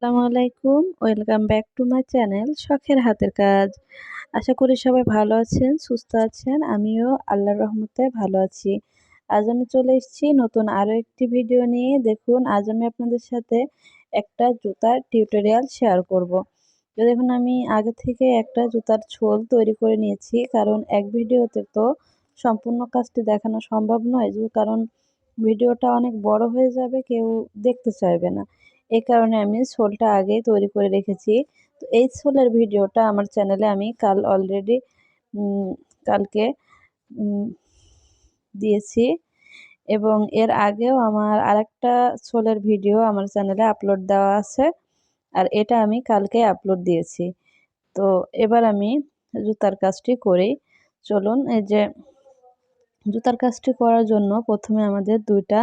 আসসালামু আলাইকুম। Welcome back to my channel শখের হাতের কাজ। আশা করি সবাই ভালো আছেন, সুস্থ আছেন, আমিও আল্লাহর রহমতে ভালো আছি। আজ আমি চলে এসেছি নতুন আরও একটি ভিডিও নিয়ে। দেখুন, আজ আমি আপনাদের সাথে একটা জুতার টিউটোরিয়াল শেয়ার করব। তো দেখুন, আমি আগে থেকে একটা জুতার ছোল তৈরি করে নিয়েছি, কারণ এক ভিডিওতে তো সম্পূর্ণ কাজটি দেখানো সম্ভব নয় কারণ ভিডিওটা অনেক বড় হয়ে যাবে, কেউ দেখতে চাইবে না। এই কারণে আমি সোলটা আগেই তৈরি করে রেখেছি। তো এই সোলের ভিডিওটা আমার চ্যানেলে আমি কাল অলরেডি কালকে দিয়েছি। এবং এর আগেও আমার আরেকটা সোলের ভিডিও আমার চ্যানেলে আপলোড দেওয়া আছে আর এটা আমি কালকে আপলোড দিয়েছি। তো এবার আমি জুতার কাজটি করি। চলুন এই যে জুতার কাজটি করার জন্য প্রথমে আমাদের দুইটা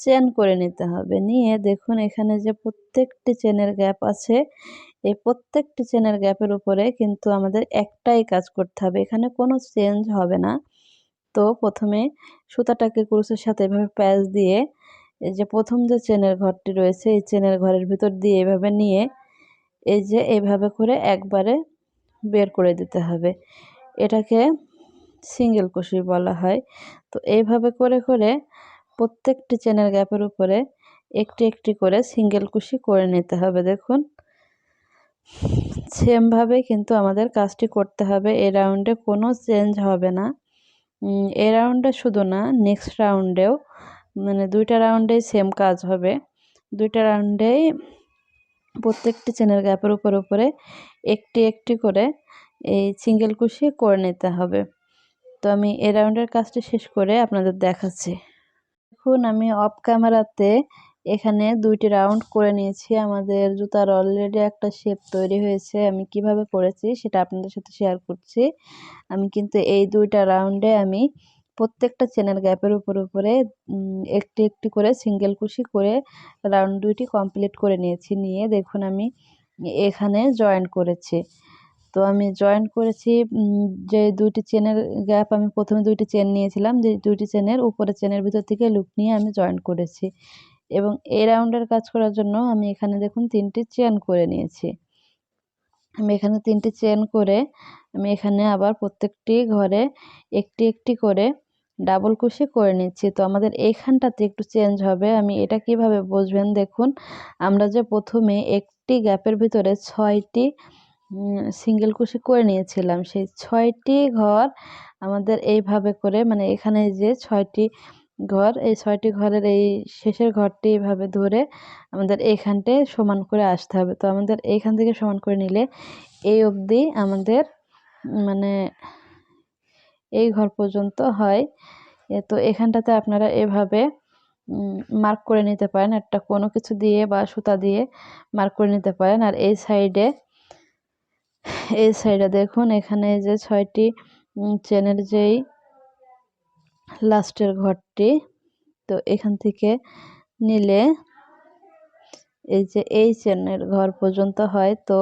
চেন করে নিতে হবে। নিয়ে দেখুন এখানে যে প্রত্যেকটি চেনের গ্যাপ আছে, এই প্রত্যেকটি চেনের গ্যাপের উপরে কিন্তু আমাদের একটাই কাজ করতে হবে। এখানে কোনো চেঞ্জ হবে না। তো প্রথমে সুতাটাকে ক্রুসের সাথে এভাবে প্যাচ দিয়ে এই যে প্রথম যে চেনের ঘরটি রয়েছে, এই চেনের ঘরের ভিতর দিয়ে এভাবে নিয়ে এই যে এইভাবে করে একবারে বের করে দিতে হবে। এটাকে সিঙ্গেল কুশি বলা হয়। তো এইভাবে করে করে প্রত্যেকটি চেনের গ্যাপের উপরে একটি একটি করে সিঙ্গেল কুশি করে নিতে হবে, দেখুন। সেমভাবে কিন্তু আমাদের কাজটি করতে হবে, এ রাউন্ডে কোনো চেঞ্জ হবে না। এ রাউন্ডে শুধু না, নেক্সট রাউন্ডেও মানে দুইটা রাউন্ডেই সেম কাজ হবে। দুইটা রাউন্ডেই প্রত্যেকটি চেনের গ্যাপের উপর উপরে একটি একটি করে এই সিঙ্গেল কুশি করে নিতে হবে। তো আমি এ রাউন্ডের কাজটি শেষ করে আপনাদের দেখাচ্ছি। দেখুন, আমি অফ ক্যামেরাতে এখানে দুইটি রাউন্ড করে নিয়েছি। আমাদের জুতার অলরেডি একটা শেপ তৈরি হয়েছে। আমি কীভাবে করেছি সেটা আপনাদের সাথে শেয়ার করছি। আমি কিন্তু এই দুইটা রাউন্ডে আমি প্রত্যেকটা চেনের গ্যাপের উপর উপরে একটি একটি করে সিঙ্গেল কুশি করে রাউন্ড দুইটি কমপ্লিট করে নিয়েছি। নিয়ে দেখুন, আমি এখানে জয়েন করেছি। তো আমি জয়েন করেছি যে দুইটি চেনের গ্যাপ আমি প্রথমে দুইটি চেন নিয়েছিলাম, যে দুইটি চেনের উপরে চেনের ভিতর থেকে লুক নিয়ে আমি জয়েন করেছি। এবং এই রাউন্ডের কাজ করার জন্য আমি এখানে দেখুন তিনটি চেন করে নিয়েছি। আমি এখানে তিনটি চেন করে আমি এখানে আবার প্রত্যেকটি ঘরে একটি একটি করে ডাবল কুশি করে নিচ্ছি। তো আমাদের এইখানটাতে একটু চেঞ্জ হবে, আমি এটা কীভাবে বুঝবেন? দেখুন, আমরা যে প্রথমে একটি গ্যাপের ভিতরে ছয়টি সিঙ্গেল কুশি করে নিয়েছিলাম। সেই ছয়টি ঘর আমাদের এইভাবে করে মানে এখানে যে ছয়টি ঘর, এই ছয়টি ঘরের এই শেষের ঘরটি এইভাবে ধরে আমাদের এইখানটায় সমান করে আসতে হবে। তো আমাদের এইখান থেকে সমান করে নিলে এই অবধি আমাদের মানে এই ঘর পর্যন্ত হয়। তো এখানটাতে আপনারা এভাবে মার্ক করে নিতে পারেন। একটা কোনো কিছু দিয়ে বা সুতা দিয়ে মার্ক করে নিতে পারেন। আর এই সাইডে এই সাইডে দেখুন, এখানে যে ছয়টি চেনের যেই লাস্টের ঘরটি, তো এখান থেকে নিলে এই যে এই চেনের ঘর পর্যন্ত হয়, তো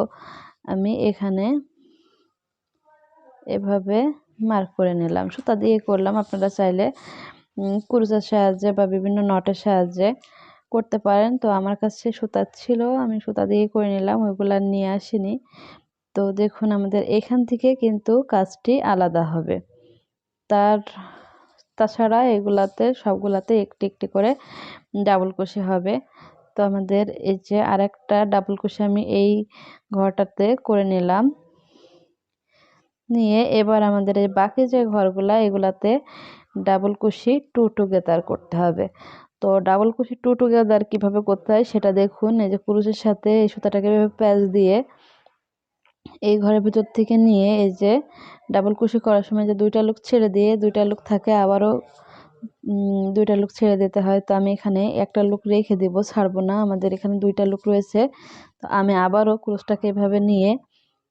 আমি এখানে এভাবে মার্ক করে নিলাম। সুতা দিয়ে করলাম, আপনারা চাইলে কুরুচের সাহায্যে বা বিভিন্ন নটের সাহায্যে করতে পারেন। তো আমার কাছে সুতা ছিল, আমি সুতা দিয়ে করে নিলাম, ওইগুলো নিয়ে আসিনি। তো দেখুন আমাদের এখান থেকে কিন্তু কাজটি আলাদা হবে। তার, তাছাড়া এগুলাতে, সবগুলাতে একটি একটি করে ডাবল কুশি হবে। তো আমাদের এই যে আরেকটা ডাবল কুশি আমি এই ঘরটাতে করে নিলাম। নিয়ে এবার আমাদের এই বাকি যে ঘরগুলা, এগুলাতে ডাবল কুশি টু টুগেদার করতে হবে। তো ডাবল কুশি টু টুগেদার কীভাবে করতে হয় সেটা দেখুন, এই যে পুরুষের সাথে এই সুতাটাকে প্যাচ দিয়ে এই ঘরের ভিতর থেকে নিয়ে এই যে ডাবল কুশি করার সময় যে দুইটা লুক ছেড়ে দিয়ে দুইটা লুক থাকে, আবারও দুইটা লুক ছেড়ে দিতে হয়। তো আমি এখানে একটা লুক রেখে দিব, ছাড়বো না। আমাদের এখানে দুইটা লুক রয়েছে। তো আমি আবারও ক্রুশটাকে এভাবে নিয়ে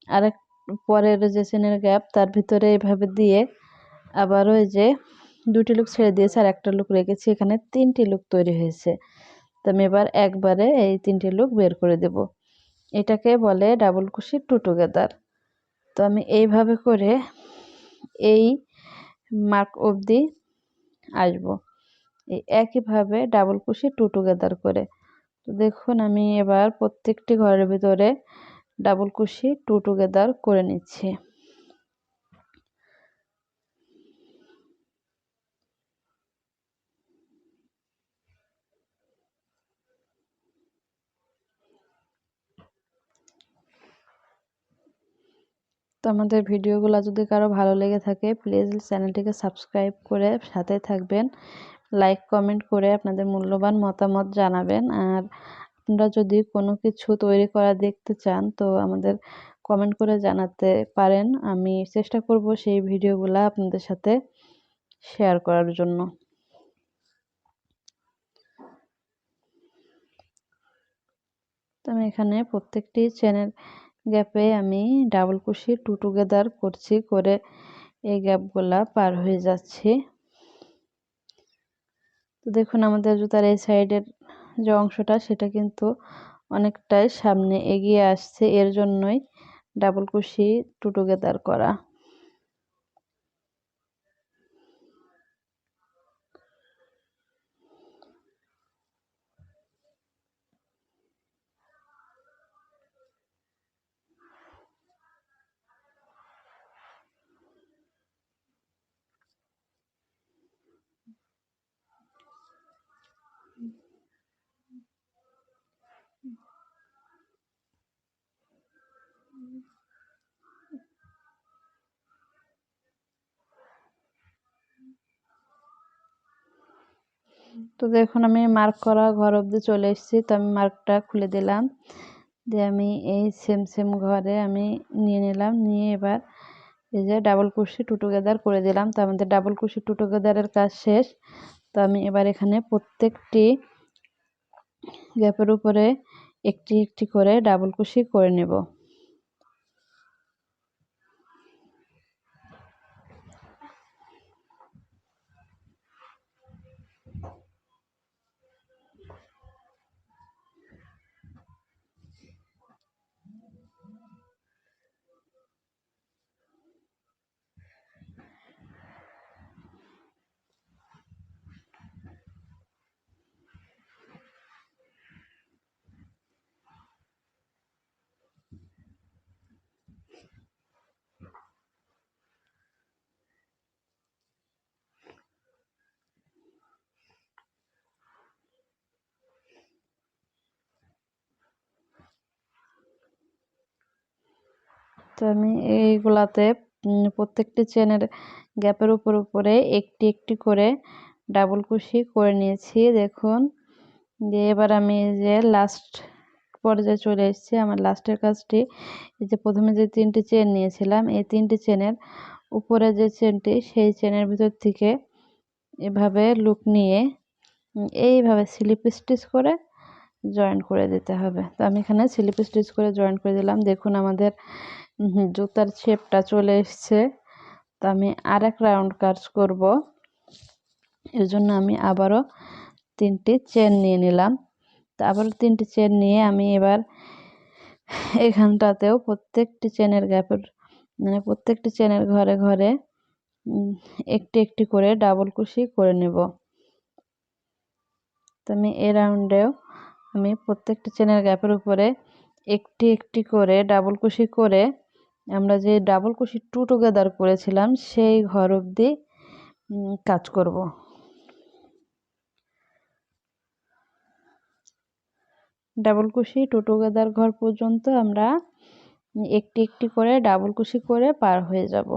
আরেক পরের যে চেনের গ্যাপ তার ভিতরে এভাবে দিয়ে আবারও এই যে দুটি লুক ছেড়ে দিয়েছে আর একটা লুক রেখেছি। এখানে তিনটি লুক তৈরি হয়েছে। তো আমি এবার একবারে এই তিনটি লুক বের করে দেব। এটাকে বলে ডাবল কুশি টু টুগেদার তো আমি এইভাবে করে এই মার্ক অবধি আসব। এই একইভাবে ডাবল কুশি টু টুগেদার করে। তো দেখুন, আমি এবার প্রত্যেকটি ঘরের ভিতরে ডাবল কুশি টু টুগেদার করে নিচ্ছি। তো আমাদের ভিডিওগুলো যদি কারও ভালো লেগে থাকে প্লিজ চ্যানেলটিকে সাবস্ক্রাইব করে সাথে থাকবেন। লাইক কমেন্ট করে আপনাদের মূল্যবান মতামত জানাবেন। আর আপনারা যদি কোনো কিছু তৈরি করা দেখতে চান, তো আমাদের কমেন্ট করে জানাতে পারেন। আমি চেষ্টা করব সেই ভিডিওগুলো আপনাদের সাথে শেয়ার করার জন্য। তো আমি এখানে প্রত্যেকটি চ্যানেল গ্যাপে আমি ডাবল কুশি টু টুগেদার করছি, করে এই গ্যাপগুলা পার হয়ে যাচ্ছে। তো দেখুন, আমাদের জুতার এই সাইডের যে অংশটা, সেটা কিন্তু অনেকটাই সামনে এগিয়ে আসছে। এর জন্যই ডাবল কুশি টু টুগেদার করা। তো দেখুন, আমি মার্ক করা ঘর অবধি চলে এসেছি, তো আমি মার্কটা খুলে দিলাম। দিয়ে আমি এই সেম সেম ঘরে আমি নিয়ে নিলাম, নিয়ে এবার এই যে ডাবল কুশি টু টুগেদার করে দিলাম। তো আমাদের ডাবল কুশি টু টুগেদারের কাজ শেষ। তো আমি এবার এখানে প্রত্যেকটি গ্যাপের উপরে একটি একটি করে ডাবল কুশি করে নেব। তো আমি এইগুলাতে প্রত্যেকটি চেনের গ্যাপের উপর উপরে একটি একটি করে ডাবল কুশি করে নিয়েছি, দেখুন। দিয়ে এবার আমি যে লাস্ট পর্যায়ে চলে এসেছি, আমার লাস্টের কাজটি, এই যে প্রথমে যে তিনটি চেন নিয়েছিলাম, এই তিনটি চেনের উপরে যে চেনটি সেই চেনের ভিতর থেকে এভাবে লুক নিয়ে এইভাবে স্লিপ স্টিচ করে জয়েন করে দিতে হবে। তো আমি এখানে স্লিপ স্টিচ করে জয়েন করে দিলাম। দেখুন আমাদের জুতার শেপটা চলে এসছে। তো আমি আর এক রাউন্ড কাজ করব। এর জন্য আমি আবারও তিনটি চেন নিয়ে নিলাম। তো আবারও তিনটি চেন নিয়ে আমি এবার এখানটাতেও প্রত্যেকটি চেনের গ্যাপের মানে প্রত্যেকটি চেনের ঘরে ঘরে একটি একটি করে ডাবল কুশি করে নেব। তো আমি এ রাউন্ডেও আমি প্রত্যেকটি চেনের গ্যাপের উপরে একটি একটি করে ডাবল কুশি করে আমরা যে ডাবল কুশি টু টুগেদার করেছিলাম, সেই ঘর অবধি কাজ করব। ডাবল কুশি টু টুগেদার ঘর পর্যন্ত আমরা একটি একটি করে ডাবল কুশি করে পার হয়ে যাব।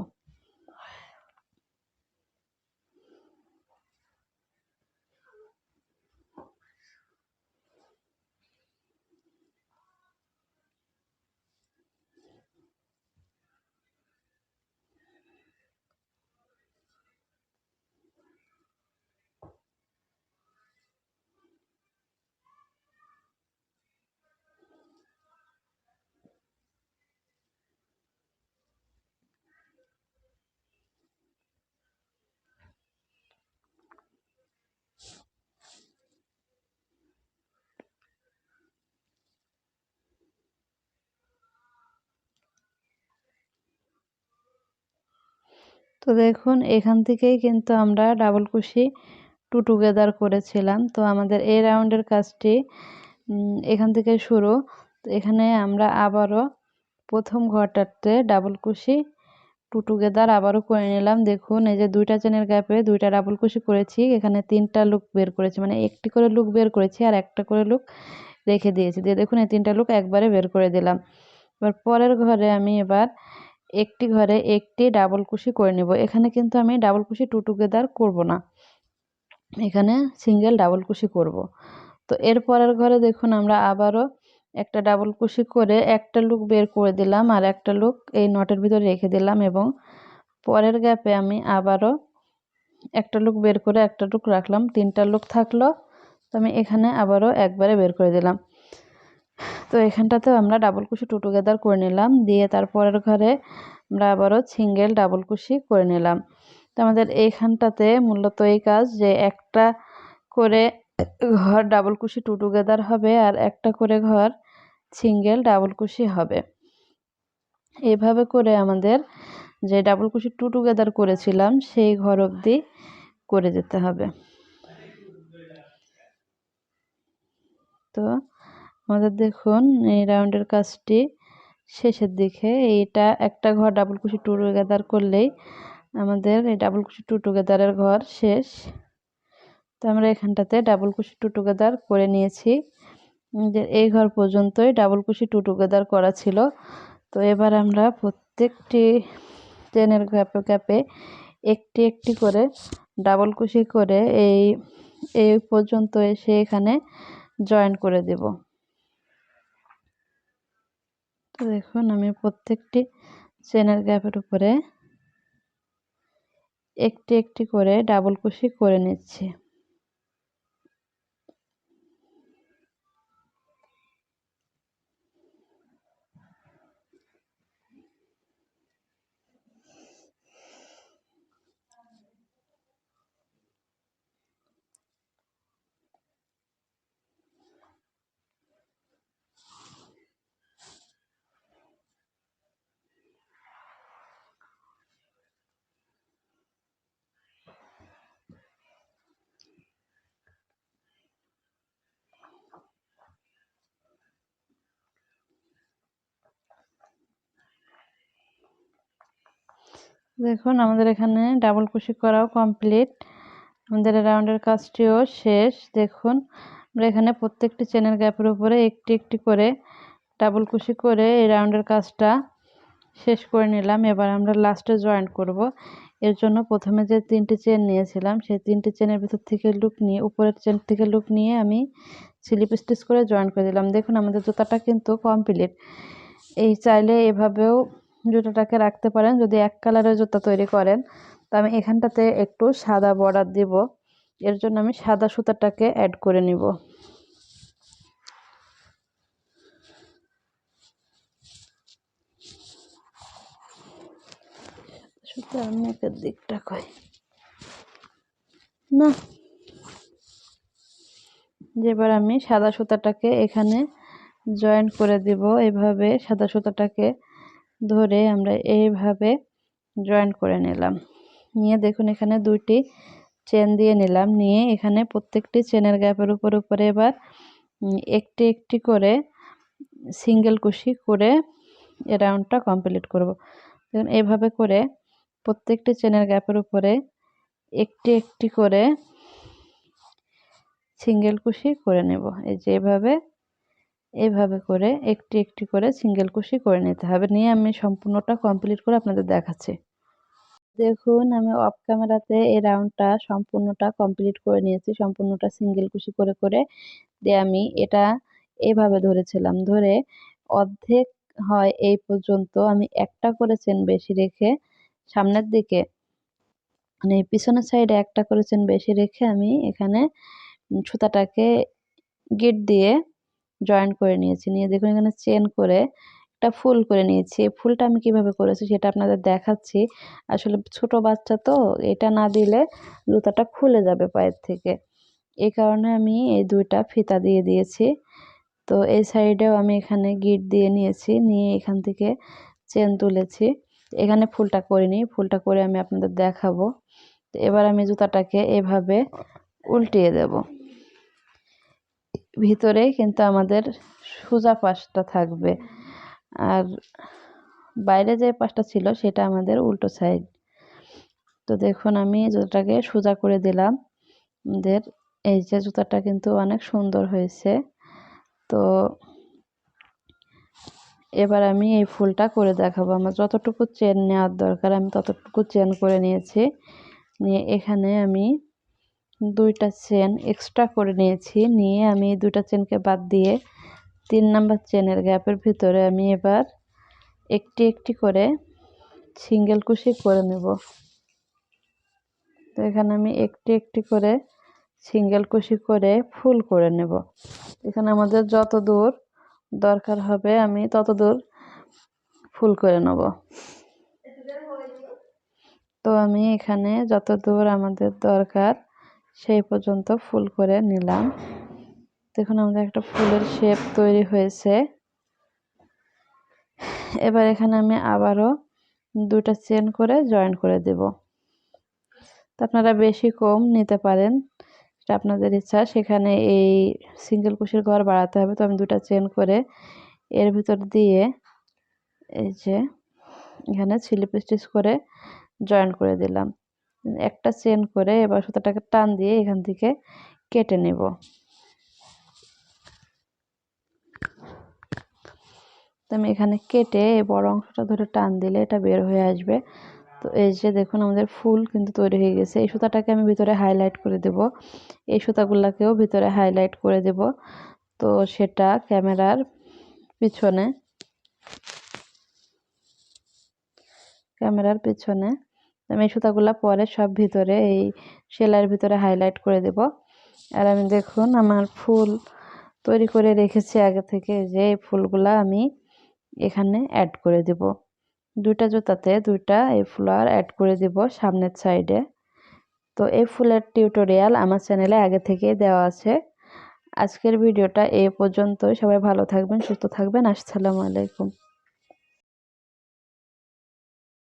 তো দেখুন, এখান থেকেই কিন্তু আমরা ডাবল কুশি টু টুগেদার করেছিলাম। তো আমাদের এই রাউন্ডের কাজটি এখান থেকে শুরু। তো এখানে আমরা আবারও প্রথম ঘরটাতে ডাবল কুশি টু টুগেদার আবারও করে নিলাম। দেখুন, এই যে দুইটা চেনের গ্যাপে দুইটা ডাবল কুশি করেছি। এখানে তিনটা লুক বের করেছি মানে একটি করে লুক বের করেছি আর একটা করে লুক রেখে দিয়েছি। দিয়ে দেখুন, এই তিনটা লুক একবারে বের করে দিলাম। এবার পরের ঘরে আমি এবার একটি ঘরে একটি ডাবল কুশি করে নেব। এখানে কিন্তু আমি ডাবল কুশি টু টুগেদার করব না। এখানে সিঙ্গেল ডাবল কুশি করব। তো এর পরের ঘরে দেখুন আমরা আবারও একটা ডাবল কুশি করে একটা লুক বের করে দিলাম আর একটা লুক এই নটের ভিতরে রেখে দিলাম এবং পরের গ্যাপে আমি আবারও একটা লুক বের করে একটা লুক রাখলাম। তিনটা লুক থাকল। তো আমি এখানে আবারও একবারে বের করে দিলাম। তো এখানটাতেও আমরা ডাবল কুশি টু টুগেদার করে নিলাম। দিয়ে তারপরের ঘরে আমরা আবারও সিঙ্গেল ডাবল কুশি করে নিলাম। তো আমাদের এইখানটাতে মূলত এই কাজ যে একটা করে ঘর ডাবল কুশি টু টুগেদার হবে আর একটা করে ঘর সিঙ্গেল ডাবল কুশি হবে। এভাবে করে আমাদের যে ডাবল কুশি টু টুগেদার করেছিলাম, সেই ঘর অবধি করে যেতে হবে। তো আমাদের দেখুন, এই রাউন্ডের কাজটি শেষের দিকে। এইটা একটা ঘর ডাবল কুশি টু টুগেদার করলেই আমাদের এই ডাবল কুশি টু টুগেদারের ঘর শেষ। তো আমরা এখানটাতে ডাবল কুশি টু টুগেদার করে নিয়েছি। যে এই ঘর পর্যন্তই ডাবল কুশি টু টুগেদার করা ছিল। তো এবার আমরা প্রত্যেকটি চেনের গ্যাপে গ্যাপে একটি একটি করে ডাবল কুশি করে এই এই পর্যন্ত এসে এখানে জয়েন করে দেব। তো দেখুন আমি প্রত্যেকটি চেনের গ্যাপের উপরে একটি একটি করে ডাবল কুশি করে নিচ্ছি। দেখুন, আমাদের এখানে ডাবল কুশি করাও কমপ্লিট আমাদের রাউন্ডের কাজটিও শেষ। দেখুন, আমরা এখানে প্রত্যেকটি চেনের গ্যাপের উপরে একটি একটি করে ডাবল কুশি করে এই রাউন্ডের কাজটা শেষ করে নিলাম। এবার আমরা লাস্টে জয়েন্ট করব। এর জন্য প্রথমে যে তিনটি চেন নিয়েছিলাম, সেই তিনটি চেনের ভিতর থেকে লুক নিয়ে, উপরের চেন থেকে লুক নিয়ে আমি স্লিপ স্টিচ করে জয়েন করে দিলাম। দেখুন, আমাদের জুতাটা কিন্তু কমপ্লিট এই চাইলে এভাবেও জুতাটাকে রাখতে পারেন। যদি এক কালারের জুতা তৈরি করেন, তো আমি এখানটাতে একটু সাদা বর্ডার দিব। এর জন্য আমি সাদা সুতাটাকে অ্যাড করে নিব। সুতার মুখের দিকটা কই? না। যেবার আমি সাদা সুতাটাকে এখানে জয়েন করে দিব। এভাবে সাদা সুতাটাকে ধরে আমরা এইভাবে জয়েন করে নিলাম। নিয়ে দেখুন এখানে দুইটি চেন দিয়ে নিলাম। নিয়ে এখানে প্রত্যেকটি চেনের গ্যাপের উপর উপরে এবার একটি একটি করে সিঙ্গেল কুশি করে এ রাউন্ডটা কমপ্লিট করব। দেখুন এইভাবে করে প্রত্যেকটি চেনের গ্যাপের উপরে একটি একটি করে সিঙ্গেল কুশি করে নেব। এই যে এভাবে করে একটি একটি করে সিঙ্গেল কুশি করে নিতে হবে। নিয়ে আমি সম্পূর্ণটা কমপ্লিট করে আপনাদের দেখাচ্ছি। দেখুন, আমি অফ ক্যামেরাতে এই রাউন্ডটা সম্পূর্ণটা কমপ্লিট করে নিয়েছি। সম্পূর্ণটা সিঙ্গেল কুশি করে করে দিয়ে আমি এটা এভাবে ধরেছিলাম। ধরে অর্ধেক হয় এই পর্যন্ত আমি একটা করে চেন বেশি রেখে সামনের দিকে মানে পিছনের সাইডে একটা করে চেন বেশি রেখে আমি এখানে সুতাটাকে গিট দিয়ে জয়েন করে নিয়েছি। নিয়ে দেখুন এখানে চেন করে একটা ফুল করে নিয়েছি। ফুলটা আমি কীভাবে করেছি সেটা আপনাদের দেখাচ্ছি। আসলে ছোট বাচ্চা তো, এটা না দিলে জুতাটা খুলে যাবে পায়ের থেকে। এই কারণে আমি এই দুইটা ফিতা দিয়ে দিয়েছি। তো এই সাইডেও আমি এখানে গিট দিয়ে নিয়েছি। নিয়ে এখান থেকে চেন তুলেছি। এখানে ফুলটা করিনি, ফুলটা করে আমি আপনাদের দেখাবো। এবার আমি জুতাটাকে এভাবে উল্টিয়ে দেব। ভিতরে কিন্তু আমাদের সোজা পাশটা থাকবে। আর বাইরে যে পাশটা ছিল সেটা আমাদের উল্টো সাইড তো দেখুন, আমি জুতাটাকে সোজা করে দিলাম। আমাদের এই যে জুতাটা কিন্তু অনেক সুন্দর হয়েছে। তো এবার আমি এই ফুলটা করে দেখাবো। আমার যতটুকু চেন নেওয়ার দরকার, আমি ততটুকু চেন করে নিয়েছি। নিয়ে এখানে আমি দুইটা চেন এক্সট্রা করে নিয়েছি। নিয়ে আমি দুইটা চেনকে বাদ দিয়ে তিন নাম্বার চেনের গ্যাপের ভিতরে আমি এবার একটি একটি করে সিঙ্গেল কুশি করে নেব। তো এখানে আমি একটি একটি করে সিঙ্গেল কুশি করে ফুল করে নেব। এখানে আমাদের যত দূর দরকার হবে আমি তত দূর ফুল করে নেব। তো আমি এখানে যত দূর আমাদের দরকার সেই পর্যন্ত ফুল করে নিলাম। দেখুন আমাদের একটা ফুলের শেপ তৈরি হয়েছে। এবার এখানে আমি আবারও দুটা চেন করে জয়েন করে দেব। তো আপনারা বেশি কম নিতে পারেন। সেটা আপনাদের ইচ্ছা, সেখানে এই সিঙ্গেল কুশির ঘর বাড়াতে হবে। তো আমি দুটা চেন করে এর ভিতর দিয়ে এই যে এখানে স্লিপ স্টিচ করে জয়েন করে দিলাম। একটা চেন করে এবার সুতাটাকে টান দিয়ে এখান থেকে কেটে নেব। তো আমি এখানে কেটে এই বড় অংশটা ধরে টান দিলে এটা বের হয়ে আসবে। তো এই যে দেখুন আমাদের ফুল কিন্তু তৈরি হয়ে গেছে। এই সুতাটাকে আমি ভিতরে হাইলাইট করে দেব। এই সুতাগুলোকেও ভিতরে হাইলাইট করে দেব। তো সেটা ক্যামেরার পিছনে ক্যামেরার পিছনে আমি এই সুতাগুলো পরে সব ভিতরে এই সেলাইয়ের ভিতরে হাইলাইট করে দেব। আর আমি দেখুন আমার ফুল তৈরি করে রেখেছি আগে থেকে যে এই ফুলগুলা আমি এখানে অ্যাড করে দেব। দুইটা জুতাতে দুইটা এই ফ্লাওয়ার অ্যাড করে দেব সামনের সাইডে তো এই ফুলের টিউটোরিয়াল আমার চ্যানেলে আগে থেকেই দেওয়া আছে। আজকের ভিডিওটা এ পর্যন্তই। সবাই ভালো থাকবেন, সুস্থ থাকবেন। আসসালামু আলাইকুম।